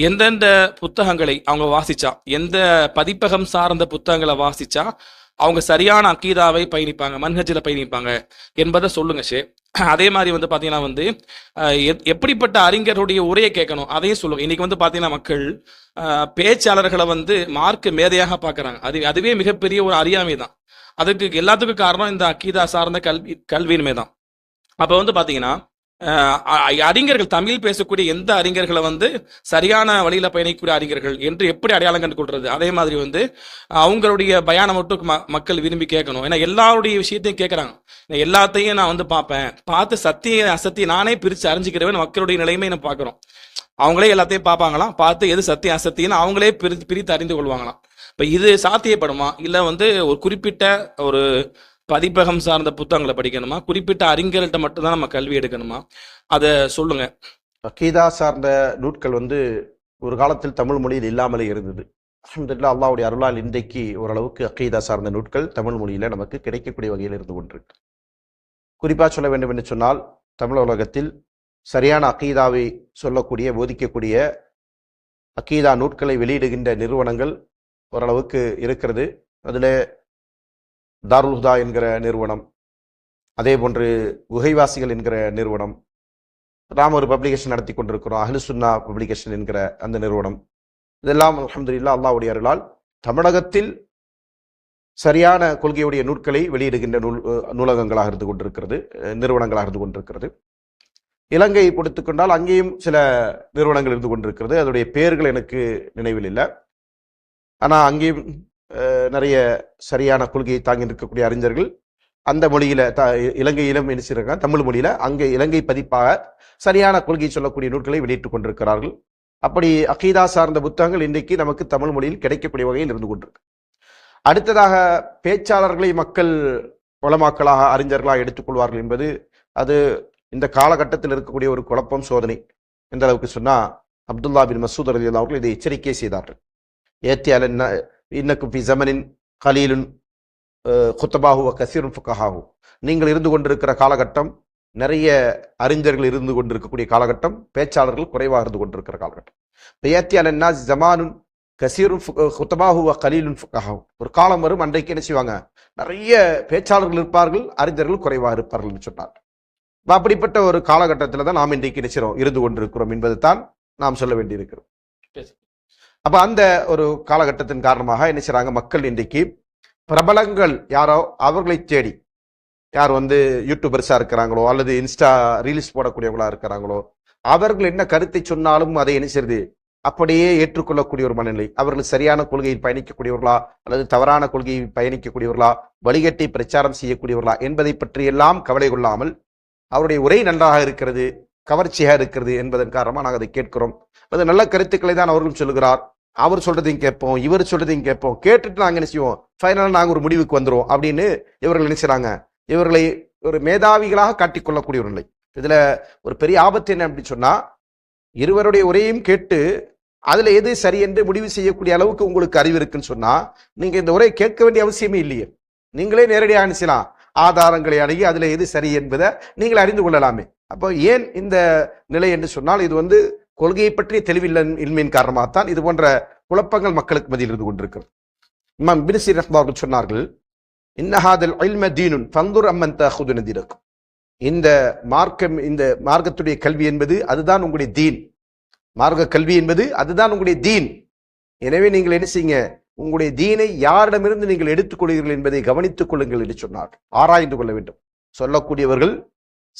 எந்தெந்த புத்தகங்களை அவங்க வாசிச்சா எந்த பதிப்பகம் சார்ந்த புத்தகங்களை வாசிச்சா அவங்க சரியான அக்கீதாவை பயணிப்பாங்க மன்ஹஜில் பயணிப்பாங்க என்பதை சொல்லுங்க ஷே. அதே மாதிரி வந்து பார்த்தீங்கன்னா வந்து எப்- எப்படிப்பட்ட அறிஞருடைய உரையை கேட்கணும் அதையும் சொல்லுவோம். இன்னைக்கு வந்து பார்த்தீங்கன்னா மக்கள் பேச்சாளர்களை வந்து மார்க் மேதையாக பார்க்குறாங்க. அது அதுவே மிகப்பெரிய ஒரு அறியாமை தான். அதுக்கு எல்லாத்துக்கும் காரணம் இந்த அக்கீதா சார்ந்த கல்வி கல்வியின்மை தான் அப்போ வந்து பார்த்தீங்கன்னா அறிஞர்கள் தமிழ் பேசக்கூடிய எந்த அறிஞர்களை வந்து சரியான வழியில பயணிக்கக்கூடிய அறிஞர்கள் என்று எப்படி அடையாளம் கண்டு கொள்றது அதே மாதிரி வந்து அவங்களுடைய பயானம் மட்டும் ம- மக்கள் விரும்பி கேட்கணும். ஏன்னா எல்லாருடைய விஷயத்தையும் கேட்கறாங்க. நான் எல்லாத்தையும் நான் வந்து பார்ப்பேன். பார்த்து சத்திய அசத்திய நானே பிரிச்சு அறிஞ்சிக்கிறவன் மக்களுடைய நிலைமை நான் பார்க்குறோம். அவங்களே எல்லாத்தையும் பார்ப்பாங்களாம். பார்த்து எது சத்தியம் அசத்தியன்னு அவங்களே பிரி பிரித்து அறிந்து கொள்வாங்களாம். இப்போ இது சாத்தியப்படுமா? இல்லை வந்து ஒரு குறிப்பிட்ட ஒரு பதிப்பகம் சார்ந்த புத்தகங்களை படிக்கணுமா? குறிப்பிட்ட அறிஞர்கள்ட்ட மட்டும்தான் நம்ம கல்வி எடுக்கணுமா? அதை சொல்லுங்க. அக்கீதா சார்ந்த நூட்கள் வந்து ஒரு காலத்தில் தமிழ் மொழியில் இல்லாமலே இருந்தது. அஹமதுல்லா அல்லாவுடைய அருளால் இன்றைக்கு ஓரளவுக்கு அக்கீதா சார்ந்த நூட்கள் தமிழ் மொழியில் நமக்கு கிடைக்கக்கூடிய வகையில் இருந்து ஒன்று குறிப்பாக சொல்ல வேண்டும் என்று சொன்னால் தமிழ் உலகத்தில் சரியான அக்கீதாவை சொல்லக்கூடிய போதிக்கக்கூடிய அக்கீதா நூட்களை வெளியிடுகின்ற நிறுவனங்கள் ஓரளவுக்கு இருக்கிறது. அதில் தாருல்ஹுதா என்கிற நிறுவனம் அதே போன்று குகைவாசிகள் என்கிற நிறுவனம் நாம் ஒரு பப்ளிகேஷன் நடத்தி கொண்டிருக்கிறோம் அஹ்லுசுன்னா பப்ளிகேஷன் என்கிற அந்த நிறுவனம். இதெல்லாம் அல்ஹம்துலில்லாஹ் அல்லாவுடைய அருளால் தமிழகத்தில் சரியான கொள்கையுடைய நூல்களை வெளியிடுகின்ற நூல் நூலகங்களாக இருந்து கொண்டிருக்கிறது நிறுவனங்களாக இருந்து கொண்டிருக்கிறது. இலங்கை பொறுத்துக்கொண்டால் அங்கேயும் சில நிறுவனங்கள் இருந்து கொண்டிருக்கிறது. அதனுடைய பெயர்கள் எனக்கு நினைவில் இல்லை. ஆனால் அங்கேயும் நிறைய சரியான கொள்கையை தாங்கி இருக்கக்கூடிய அறிஞர்கள். அந்த மொழியில த இலங்கையிலும் என்ன தமிழ் மொழியில அங்கே இலங்கை பதிப்பாக சரியான கொள்கையை சொல்லக்கூடிய நூல்களை வெளியிட்டுக் கொண்டிருக்கிறார்கள். அப்படி அகீதா சார்ந்த புத்தகங்கள் இன்றைக்கு நமக்கு தமிழ் மொழியில் கிடைக்கக்கூடிய வகையில் இருந்து கொண்டிருக்கு. அடுத்ததாக பேச்சாளர்களை மக்கள் உலமாக்களாக அறிஞர்களாக எடுத்துக்கொள்வார்கள் என்பது அது இந்த காலகட்டத்தில் இருக்கக்கூடிய ஒரு குழப்பம் சோதனை. எந்த அளவுக்கு சொன்னா அப்துல்லா பின் மசூத் அலி அவர்கள் இதை எச்சரிக்கை செய்தார்கள். ஏத்தி அல இன்னக்கும் பி ஜமனின் கலீலுன் குத்தபாகுவ கசீரும் ஃபுக்கஹாகு நீங்கள் இருந்து கொண்டிருக்கிற காலகட்டம் நிறைய அறிஞர்கள் இருந்து கொண்டிருக்கக்கூடிய காலகட்டம் பேச்சாளர்கள் குறைவாக இருந்து கொண்டிருக்கிற காலகட்டம். ஏத்தி என்ன ஜமானுன் கசீரும் குத்தபாகுவ கலீலுன் ஃபுக்கஹாகும் ஒரு காலம் வரும் அன்றைக்கு என்ன செய்வாங்க? நிறைய பேச்சாளர்கள் இருப்பார்கள் அறிஞர்கள் குறைவாக இருப்பார்கள்னு சொன்னார். அப்படிப்பட்ட ஒரு காலகட்டத்தில் தான் நாம் இன்றைக்கு நினைச்சிரோம் இருந்து கொண்டிருக்கிறோம் என்பது தான் நாம் சொல்ல வேண்டியிருக்கிறோம் அப்ப அந்த ஒரு காலகட்டத்தின் காரணமாக என்ன செய்றாங்க மக்கள் இன்றைக்கு பிரபலங்கள் யாரோ அவர்களை தேடி யார் வந்து யூடியூபர்ஸா இருக்கிறாங்களோ அல்லது இன்ஸ்டா ரீல்ஸ் போடக்கூடியவங்களா இருக்கிறாங்களோ அவர்கள் என்ன கருத்தை சொன்னாலும் அதை என்ன செய்யுது அப்படியே ஏற்றுக்கொள்ளக்கூடிய ஒரு மனநிலை. அவர்கள் சரியான கொள்கையில் பயணிக்கக்கூடியவர்களா அல்லது தவறான கொள்கையை பயணிக்கக்கூடியவர்களா? வழிகட்டி பிரச்சாரம் செய்யக்கூடியவர்களா? என்பதை பற்றி எல்லாம் கவலை கொள்ளாமல் அவருடைய உரை நன்றாக இருக்கிறது. கவர்ச்சியாக இருக்கிறது என்பதன் காரணமாக நாங்கள் அதை கேட்கிறோம். அது நல்ல கருத்துக்களை தான் அவர்களும் சொல்லுகிறார். அவர் சொல்றதையும் கேட்போம் இவர் சொல்றதையும் கேட்போம். கேட்டுட்டு நாங்கள் என்ன செய்வோம்? ஃபைனலாக நாங்கள் ஒரு முடிவுக்கு வந்துடுவோம் அப்படின்னு இவர்கள் நினைச்சாங்க இவர்களை ஒரு மேதாவிகளாக காட்டிக்கொள்ளக்கூடிய ஒரு நிலை. இதுல ஒரு பெரிய ஆபத்து என்ன அப்படின்னு சொன்னா இருவருடைய உரையும் கேட்டு அதுல எது சரி என்று முடிவு செய்யக்கூடிய அளவுக்கு உங்களுக்கு அறிவு இருக்குன்னு சொன்னா நீங்க இந்த உரையை கேட்க வேண்டிய அவசியமே இல்லையே. நீங்களே நேரடியாக அனுப்பிச்சலாம் ஆதாரங்களை அணுகி அதுல எது சரி என்பதை நீங்கள் அறிந்து கொள்ளலாமே. அப்போ ஏன் இந்த நிலை என்று சொன்னால் இது வந்து கொள்கையை பற்றிய தெளிவில்லை இன்மையின் காரணமாகத்தான் இது போன்ற குழப்பங்கள் மக்களுக்கு மத்தியில் இருந்து கொண்டிருக்கிறது. இமாம் பின்சி ரஹ்மா அவர்கள் சொன்னார்கள் இன்னஹாதல் அல்ம தீனுன் ஃபங்குர் அம்மன் தஹுது நதிரக்கும் இந்த மார்க்கம் இந்த மார்க்கத்துடைய கல்வி என்பது அதுதான் உங்களுடைய தீன். மார்க்க கல்வி என்பது அதுதான் உங்களுடைய தீன். எனவே நீங்கள் என்ன செய்யுங்க உங்களுடைய தீனை யாரிடமிருந்து நீங்கள் எடுத்துக்கொள்கிறீர்கள் என்பதை கவனித்துக் கொள்ளுங்கள் என்று சொன்னார் ஆராய்ந்து கொள்ள வேண்டும். சொல்லக்கூடியவர்கள்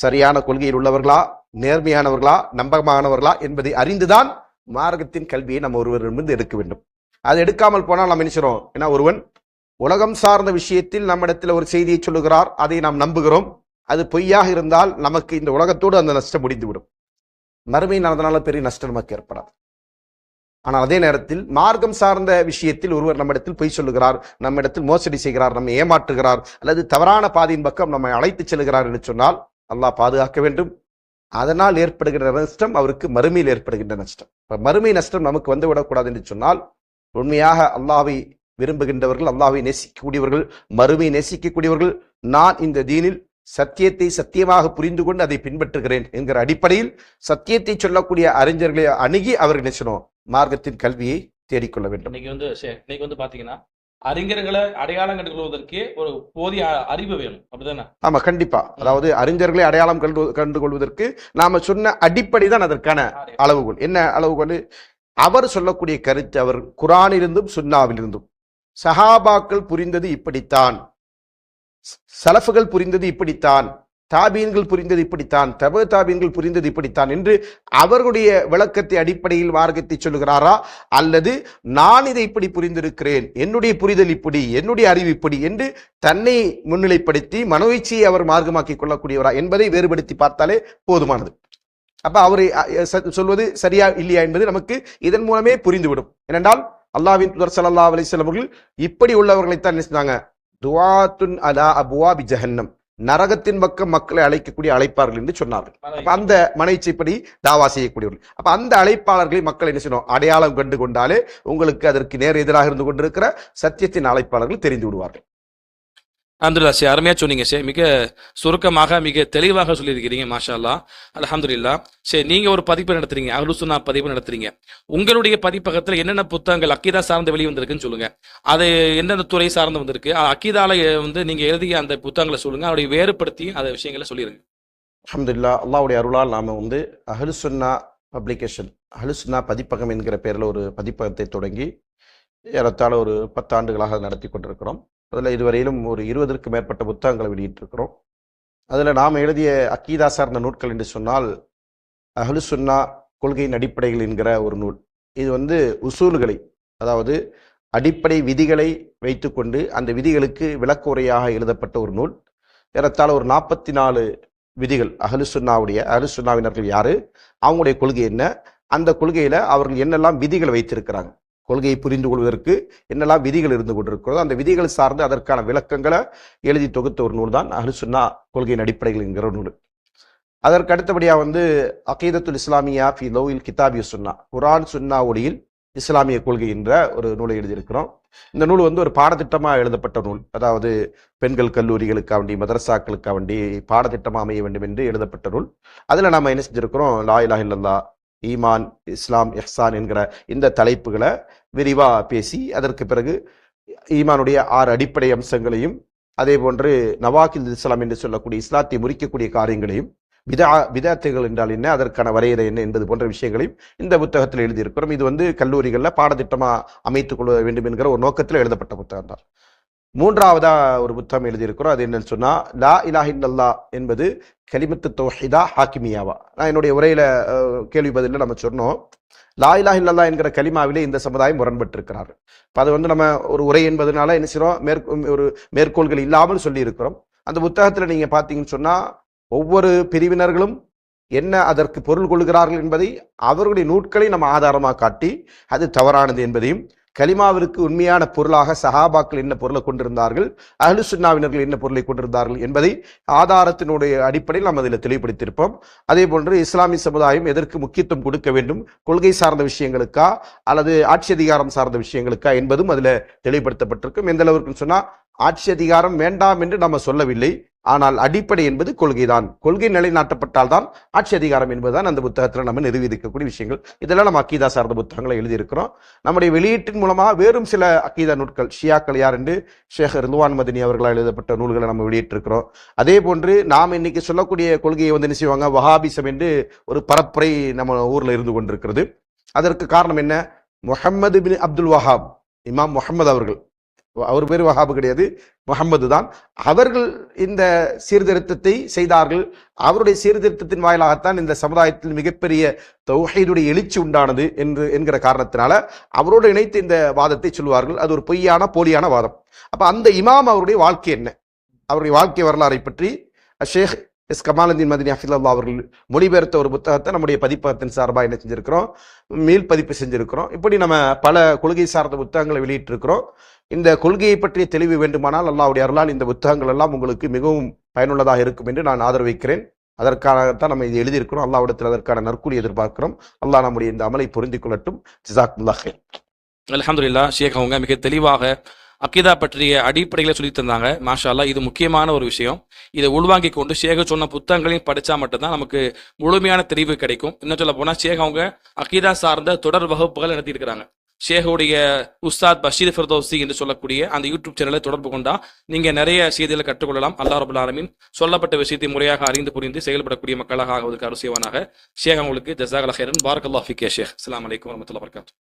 சரியான கொள்கையில் உள்ளவர்களா? நேர்மையானவர்களா? நம்பகமானவர்களா? என்பதை அறிந்துதான் மார்க்கத்தின் கல்வியை நம்ம ஒருவரிடமிருந்து எடுக்க வேண்டும். அது எடுக்காமல் போனால் நாம் நினைச்சிரோம் ஏன்னா ஒருவன்? உலகம் சார்ந்த விஷயத்தில் நம்மிடத்தில் ஒரு செய்தியை சொல்லுகிறார். அதை நாம் நம்புகிறோம். அது பொய்யாக இருந்தால் நமக்கு இந்த உலகத்தோடு அந்த நஷ்டம் முடிந்துவிடும். மறுமை நடந்தனால பெரிய நஷ்டம் நமக்கு ஏற்படாது. ஆனால் அதே நேரத்தில் மார்க்கம் சார்ந்த விஷயத்தில் ஒருவர் நம்மிடத்தில் பொய் சொல்லுகிறார் நம்மிடத்தில் மோசடி செய்கிறார் நம்மை ஏமாற்றுகிறார் அல்லது தவறான பாதையின் பக்கம் நம்மை அழைத்துச் செல்கிறார் என்று சொன்னால் அல்லாஹ் பாதுகாக்க வேண்டும். அதனால் ஏற்படுகின்ற நஷ்டம் அவருக்கு மறுமையில் ஏற்படுகின்ற நஷ்டம். இப்போ மறுமை நஷ்டம் நமக்கு வந்து விடக்கூடாது என்று சொன்னால் உண்மையாக அல்லாவை விரும்புகின்றவர்கள் அல்லாவை நேசிக்கக்கூடியவர்கள் மறுமை நேசிக்கக்கூடியவர்கள் நான் இந்த தீனில் சத்தியத்தை சத்தியமாக புரிந்து கொண்டு அதை பின்பற்றுகிறேன் என்கிற அடிப்படையில் சத்தியத்தை சொல்லக்கூடிய அறிஞர்களை அணுகி அவர்கள் நினைச்சணும் மார்க்கத்தின் கல்வியை தேடிக்கொள்ள வேண்டும். இன்னைக்கு வந்து இன்னைக்கு வந்து பாத்தீங்கன்னா அறிஞர்களை அடையாளம் கண்டுகொள்வதற்கே ஒரு போதிய அறிவு வேணும். அப்படிதானே? ஆமா கண்டிப்பா. அதாவது அறிஞர்களை அடையாளம் கண்டு கண்டு கொள்வதற்கு நாம சொன்ன அடிப்படை தான் அதற்கான அளவுகோல். என்ன அளவுகோல்? அவர் சொல்லக்கூடிய கருத்து அவர் குரானிலிருந்தும் சுன்னாவிலிருந்தும் சஹாபாக்கள் புரிந்தது இப்படித்தான் சலஃபுகள் புரிந்தது இப்படித்தான் தாபீன்கள் புரிந்தது இப்படித்தான் தப தாபீன்கள் புரிந்தது இப்படித்தான் என்று அவர்களுடைய விளக்கத்தை அடிப்படையில் மார்க்கத்தை சொல்லுகிறாரா? அல்லது நான் இதை இப்படி புரிந்திருக்கிறேன் என்னுடைய புரிதல் இப்படி என்னுடைய அறிவு இப்படி என்று தன்னை முன்னிலைப்படுத்தி மனோயிச்சையை அவர் மார்க்கமாக்கி கொள்ளக்கூடியவரா என்பதை வேறுபடுத்தி பார்த்தாலே போதுமானது. அப்ப அவரை சொல்வது சரியா இல்லையா என்பது நமக்கு இதன் மூலமே புரிந்துவிடும். ஏனென்றால் அல்லாவின் துதர் சல்லா அலைஹி அவர்கள் இப்படி உள்ளவர்களைத்தான் என்ன செஞ்சாங்க? துவாத்துன் அலா அபுவாபி ஜஹன்னம். நரகத்தின் பக்கம் மக்களை அழைக்கக்கூடிய அழைப்பார்கள் என்று சொன்னார்கள். அப்ப அந்த மனைச்சைப்படி தாவா செய்யக்கூடியவர்கள். அப்ப அந்த அழைப்பாளர்களை மக்கள் என்ன செய்யணும்? அடையாளம் கண்டு கொண்டாலே உங்களுக்கு அதற்கு நேர் எதிராக இருந்து கொண்டிருக்கிற சத்தியத்தின் அழைப்பாளர்கள் தெரிந்து விடுவார்கள். அல்ஹம்துலில்லாஹ் சே அருமையாக சொன்னீங்க சே. மிக சுருக்கமாக மிக தெளிவாக சொல்லியிருக்கிறீங்க மாஷா அல்லாஹ் அல்ஹம்துலில்லாஹ் சே நீங்கள் ஒரு பதிப்பு நடத்துறீங்க அஹ்லுசுன்னா பதிப்பு நடத்துறீங்க. உங்களுடைய பதிப்பகத்தில் என்னென்ன புத்தகங்கள் அக்கீதா சார்ந்து வெளி வந்திருக்குன்னு சொல்லுங்க. அது எந்தெந்த துறை சார்ந்து வந்திருக்கு அக்கீதால வந்து நீங்கள் எழுதிய அந்த புத்தகங்களை சொல்லுங்க அவருடைய வேறுபடுத்தி அந்த விஷயங்களை சொல்லிடுங்க அஹமதுல்லா அல்லாவுடைய அருளால் நாம் வந்து அஹலுசுன்னா பப்ளிகேஷன் அஹலுசுன்னா பதிப்பகம் என்கிற பெயரில் ஒரு பதிப்பகத்தை தொடங்கி ஏறத்தாழ ஒரு பத்தாண்டுகளாக நடத்தி கொண்டிருக்கிறோம். அதில் இதுவரையிலும் ஒரு இருபதற்கு மேற்பட்ட புத்தகங்களை வெளியிட்டிருக்கிறோம். அதில் நாம் எழுதிய அக்கீதா சார்ந்த நூட்கள் என்று சொன்னால் அஹ்லுசுன்னா கொள்கையின் அடிப்படைகள் என்கிற ஒரு நூல். இது வந்து உசூல்களை அதாவது அடிப்படை விதிகளை வைத்துக்கொண்டு அந்த விதிகளுக்கு விளக்க உரையாக எழுதப்பட்ட ஒரு நூல். ஏறத்தாழ ஒரு நாற்பத்தி நாலு விதிகள் அஹ்லுசுன்னாவுடைய அஹ்லுசுன்னாவினர்கள் யாரு? அவங்களுடைய கொள்கை என்ன? அந்த கொள்கையில அவர்கள் என்னெல்லாம் விதிகள் வைத்திருக்கிறாங்க? கொள்கையை புரிந்து கொள்வதற்கு என்னெல்லாம் விதிகள் இருந்து கொண்டிருக்கிறதோ அந்த விதிகள் சார்ந்து அதற்கான விளக்கங்களை எழுதி தொகுத்த ஒரு நூல் தான் அஹ்லுசுன்னா கொள்கையின் அடிப்படைகள் என்கிற நூல். அதற்கு அடுத்தபடியாக வந்து அகீதத்துல் இஸ்லாமியா ஃபி லோவில் கிதாபிய சுன்னா குரான் சுன்னா ஒளியில் இஸ்லாமிய கொள்கை என்ற ஒரு நூலை எழுதியிருக்கிறோம். இந்த நூல் வந்து ஒரு பாடத்திட்டமாக எழுதப்பட்ட நூல். அதாவது பெண்கள் கல்லூரிகளுக்காக வேண்டி மதரசாக்களுக்காக வேண்டி பாடத்திட்டமாக அமைய வேண்டும் என்று எழுதப்பட்ட நூல். அதில் நம்ம என்ன செஞ்சுருக்கிறோம்? லா இலாஹ இல்லல்லா ஈமான் இஸ்லாம் இஹ்சான் என்கிற இந்த தலைப்புகளை விரிவாக பேசி அதற்கு பிறகு ஈமானுடைய ஆறு அடிப்படை அம்சங்களையும் அதே போன்று நவாக்கில் இஸ்லாம் என்று சொல்லக்கூடிய இஸ்லாத்தை முறிக்கக்கூடிய காரியங்களையும் விதா விதாத்துகள் என்றால் என்ன அதற்கான வரையறை என்ன என்பது போன்ற விஷயங்களையும் இந்த புத்தகத்தில் எழுதியிருக்கிறோம். இது வந்து கல்லூரிகளில் பாடத்திட்டமாக அமைத்துக் கொள்ள வேண்டும் என்கிற ஒரு நோக்கத்தில் எழுதப்பட்ட புத்தகம் தான். மூன்றாவதாக ஒரு புத்தகம் எழுதியிருக்கிறோம். அது என்னன்னு சொன்னால் லா இலாஹ அல்லா என்பது கலிமத்து தோஹிதா ஹாக்கிமியாவா? நான் என்னுடைய உரையில் கேள்வி பதிலில் நம்ம சொன்னோம். லா இலாஹின் இல்லல்லா என்கிற கலிமாவிலே இந்த சமுதாயம் முரண்பட்டிருக்கிறார் இப்போ அது வந்து நம்ம ஒரு உரை என்பதனால என்ன செய்கிறோம் மேற்கொ ஒரு மேற்கோள்கள் இல்லாமல் சொல்லியிருக்கிறோம். அந்த புத்தகத்தில் நீங்கள் பார்த்தீங்கன்னு சொன்னால் ஒவ்வொரு பிரிவினர்களும் என்ன அதற்கு பொருள் கொள்கிறார்கள் என்பதை அவர்களுடைய நூட்களை நம்ம ஆதாரமாக காட்டி அது தவறானது என்பதையும் கலிமாவிற்கு உண்மையான பொருளாக சஹாபாக்கள் என்ன பொருளை கொண்டிருந்தார்கள் அஹ்லு சுன்னாவினர்கள் என்ன பொருளை கொண்டிருந்தார்கள் என்பதை ஆதாரத்தினுடைய அடிப்படையில் நாம் அதில் தெளிவுபடுத்தியிருப்போம். அதே போன்று இஸ்லாமிய சமுதாயம் எதற்கு முக்கியத்துவம் கொடுக்க வேண்டும் கொள்கை சார்ந்த விஷயங்களுக்கா அல்லது ஆட்சி அதிகாரம் சார்ந்த விஷயங்களுக்கா என்பதும் அதில் தெளிவுபடுத்தப்பட்டிருக்கும். எந்த அளவுக்குன்னு சொன்னால் ஆட்சி அதிகாரம் வேண்டாம் என்று நம்ம சொல்லவில்லை. ஆனால் அடிப்படை என்பது கொள்கைதான். கொள்கை நிலைநாட்டப்பட்டால்தான் ஆட்சி அதிகாரம் என்பதுதான் அந்த புத்தகத்தில் நம்ம நிரூபிக்கக்கூடிய விஷயங்கள். இதெல்லாம் நம்ம அக்கீதா சார்ந்த புத்தகங்களை எழுதியிருக்கிறோம். நம்முடைய வெளியீட்டின் மூலமாக வேறும் சில அக்கீதா நூட்கள் ஷியாக்கள் யார் என்று ஷேக் ரிதுவான் மதினி அவர்களால் எழுதப்பட்ட நூல்களை நம்ம வெளியிட்டிருக்கிறோம். அதே போன்று நாம் இன்னைக்கு சொல்லக்கூடிய கொள்கையை வந்து என்ன செய்வாங்க? வஹாபிசம் என்று ஒரு பரப்புரை நம்ம ஊரில் இருந்து கொண்டிருக்கிறது. அதற்கு காரணம் என்ன? முஹம்மது பின் அப்துல் வஹாப் இமாம் முஹம்மது அவர்கள். அவர் பேர் வஹாபு கிடையாது முகம்மது தான். அவர்கள் இந்த சீர்திருத்தத்தை செய்தார்கள். அவருடைய சீர்திருத்தத்தின் வாயிலாகத்தான் இந்த சமுதாயத்தில் மிகப்பெரிய தௌஹீதுடைய எழுச்சி உண்டானது என்று என்கிற காரணத்தினால அவரோடு இணைத்து இந்த வாதத்தை சொல்வார்கள் அது ஒரு பொய்யான போலியான வாதம். அப்போ அந்த இமாம் அவருடைய வாழ்க்கை என்ன? அவருடைய வாழ்க்கை வரலாறை பற்றி ஷேக் எஸ். கமாலுதீன் மதினி ஹஃபில்லா அவர்கள் மொழிபெயர்த்த ஒரு புத்தகத்தை நம்முடைய பதிப்பகத்தின் சார்பாக என்ன செஞ்சிருக்கிறோம்? மீள் பதிப்பு செஞ்சுருக்கிறோம். இப்படி நம்ம பல கொள்கை சார்ந்த புத்தகங்களை வெளியிட்டிருக்கிறோம். இந்த கொள்கையை பற்றிய தெளிவு வேண்டுமானால் அல்லாவுடைய அருளால் இந்த புத்தகங்கள் எல்லாம் உங்களுக்கு மிகவும் பயனுள்ளதாக இருக்கும் என்று நான் ஆதரவிக்கிறேன். அதற்காகத்தான் நம்ம இது எழுதியிருக்கிறோம். அல்லாவிடத்தில் அதற்கான நற்கூலி எதிர்பார்க்கிறோம். அல்லாஹ் நம்முடைய இந்த அமலை பொருந்திக் கொள்ளட்டும். ஜிசாக் முல்லாஹே அலமதுல்லா ஷேக் அவங்க மிக தெளிவாக அக்கீதா பற்றிய அடிப்படைகளை சொல்லி தந்தாங்க. மாஷா இது முக்கியமான ஒரு விஷயம். இதை உள்வாங்கி கொண்டு ஷேக சொன்ன புத்தகங்களையும் படிச்சா மட்டும்தான் நமக்கு முழுமையான தெரிவு கிடைக்கும். இன்னும் சொல்ல போனால் சேக அவங்க அக்கீதா சார்ந்த தொடர் வகுப்புகள் நடத்தியிருக்கிறாங்க ஷேகுடைய உஸ்தாத் பஷீர் ஃபிர்தோசி என்று சொல்லக்கூடிய அந்த யூடியூப் சேனலை தொடர்பு கொண்டா நீங்க நிறைய செய்திகளை கற்றுக்கொள்ளலாம். அல்லாஹ் ரபுல் ஆலமின் சொல்லப்பட்ட விஷயத்தை முறையாக அறிந்து புரிந்து செயல்படக்கூடிய மக்களாக ஆகுவதற்கு அரசியவனாக ஷேக் அவங்களுக்கு ஜசாக் அலஹேரன் பாரக் அல்லாஹ் ஃபிகே ஷேக். அஸ்லாம் வலைக்கம் வரமத்துல வரகாத்து